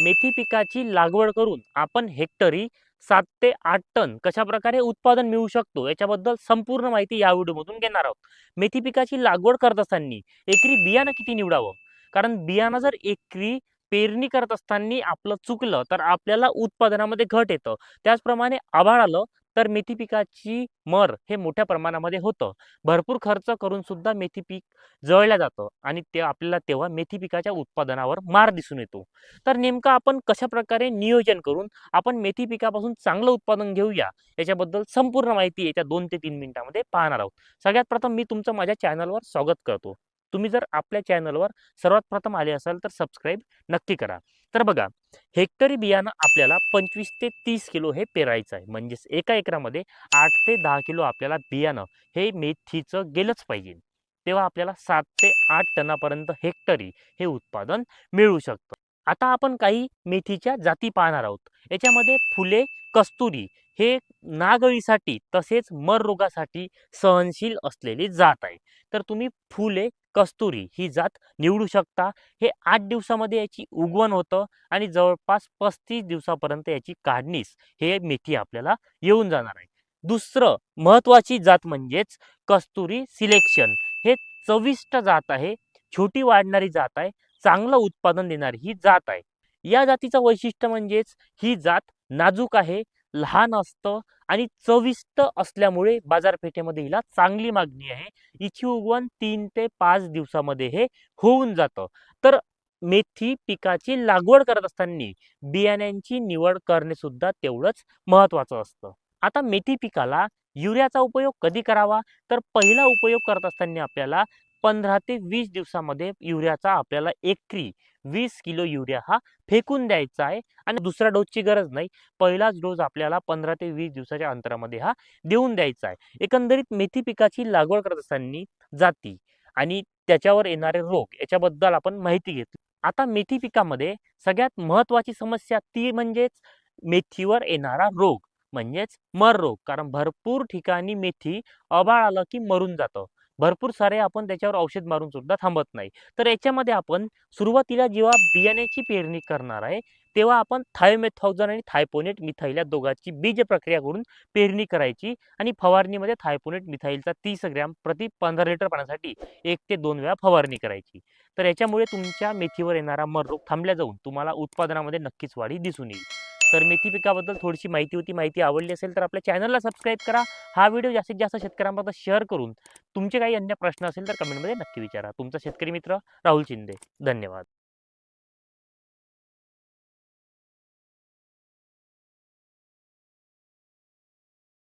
मेथी पिकाची लागवड करून आपण हेक्टरी सात ते आठ टन कशा प्रकारे उत्पादन मिळू शकतो याच्याबद्दल संपूर्ण माहिती या व्हिडिओमधून घेणार आहोत. मेथी पिकाची लागवड करत असताना एकरी बियाणं किती निवडावं? कारण बियाणं जर एकरी पेरणी करत असताना आपलं चुकलं तर आपल्याला उत्पादनामध्ये घट येतं. त्याचप्रमाणे आभाळ आलं तर मेथी पिकाची मर हे मोठ्या प्रमाणामध्ये होतं. भरपूर खर्च करून सुद्धा मेथी पीक जळलं जातं आणि ते आपल्याला तेव्हा मेथी पिकाच्या उत्पादनावर मार दिसून येतो. तर नेमकं आपण कशा प्रकारे नियोजन करून आपण मेथी पिकापासून चांगलं उत्पादन घेऊया याच्याबद्दल संपूर्ण माहिती येत्या दोन ते तीन मिनिटांमध्ये पाहणार आहोत. सगळ्यात प्रथम मी तुमचं माझ्या चॅनलवर स्वागत करतो. तुम्ही जर आपल्या चॅनलवर सर्वात प्रथम आले असाल तर सबस्क्राईब नक्की करा. तर बघा हेक्टरी बियाणं आपल्याला पंचवीस ते तीस किलो हे पेरायचं आहे. म्हणजेच एका एकरामध्ये आठ ते दहा किलो आपल्याला बियाणं हे मेथीचं गेलंच पाहिजे. तेव्हा आपल्याला सात ते आठ टनापर्यंत हेक्टरी हे उत्पादन मिळू शकतं. आता आपण काही मेथीच्या जाती पाहणार आहोत. याच्यामध्ये फुले कस्तुरी हे नागळीसाठी तसेच मर रोगासाठी सहनशील असलेली जात आहे. तर तुम्ही फुले कस्तुरी ही जात निवडू शकता. हे आठ दिवसामध्ये याची उगवण होतं आणि जवळपास पस्तीस दिवसापर्यंत याची काढणीस हे मेथी आपल्याला येऊन जाणार आहे. दुसरं महत्त्वाची जात म्हणजेच कस्तुरी सिलेक्शन. हे चविष्ट जात आहे छोटी वाढणारी जात आहे चांगलं उत्पादन देणारी ही जात आहे. या जातीचं वैशिष्ट्य म्हणजेच ही जात नाजूक आहे लहान असतं आणि चविष्ट असल्यामुळे बाजारपेठेमध्ये हिला चांगली मागणी आहे. हिची उगवण तीन ते पाच दिवसामध्ये हे होऊन जातं. तर मेथी पिकाची लागवड करत असताना बियाण्यांची निवड करणे सुद्धा तेवढंच महत्त्वाचं असतं. आता मेथी पिकाला युरियाचा उपयोग कधी करावा? तर पहिला उपयोग करत असताना आपल्याला पंधरा ते वीस दिवसामध्ये युरियाचा आपल्याला एकरी वीस किलो युरिया हा फेकून द्यायचा आहे आणि दुसऱ्या डोसची गरज नाही. पहिलाच डोस आपल्याला पंधरा ते वीस दिवसाच्या अंतरामध्ये हा देऊन द्यायचा आहे. एकंदरीत मेथी पिकाची लागवड करत असताना जाती आणि त्याच्यावर येणारे रोग याच्याबद्दल आपण माहिती घेतली. आता मेथी पिकामध्ये सगळ्यात महत्त्वाची समस्या ती म्हणजेच मेथीवर येणारा रोग म्हणजेच मर रोग. कारण भरपूर ठिकाणी मेथी अबाळ आलं की मरून जातं. भरपूर सारे आपण त्याच्यावर औषध मारून सुद्धा थांबत नाही. तर याच्यामध्ये आपण सुरुवातीला जेव्हा बियाण्याची पेरणी करणार आहे तेव्हा आपण थायोमेथॉक्झन आणि थायपोनेट मिथाईल या दोघांची बीज प्रक्रिया करून पेरणी करायची आणि फवारणीमध्ये थायपोनेट मिथाईलचा तीस ग्रॅम प्रति पंधरा लिटर पाण्यासाठी एक ते दोन वेळा फवारणी करायची. तर याच्यामुळे तुमच्या मेथीवर येणारा मर रोग थांबल्या जाऊन तुम्हाला उत्पादनामध्ये नक्कीच वाढी दिसून येईल. तर मेथी पिकाबद्दल थोडीशी माहिती होती. माहिती आवडली असेल तर आपल्या चॅनलला सबस्क्राईब करा. हा व्हिडिओ जास्तीत जास्त शेतकऱ्यांपर्यंत शेअर करून तुमचे काही अन्य प्रश्न असेल तर कमेंटमध्ये नक्की विचारा. तुमचा शेतकरी मित्र राहुल शिंदे. धन्यवाद.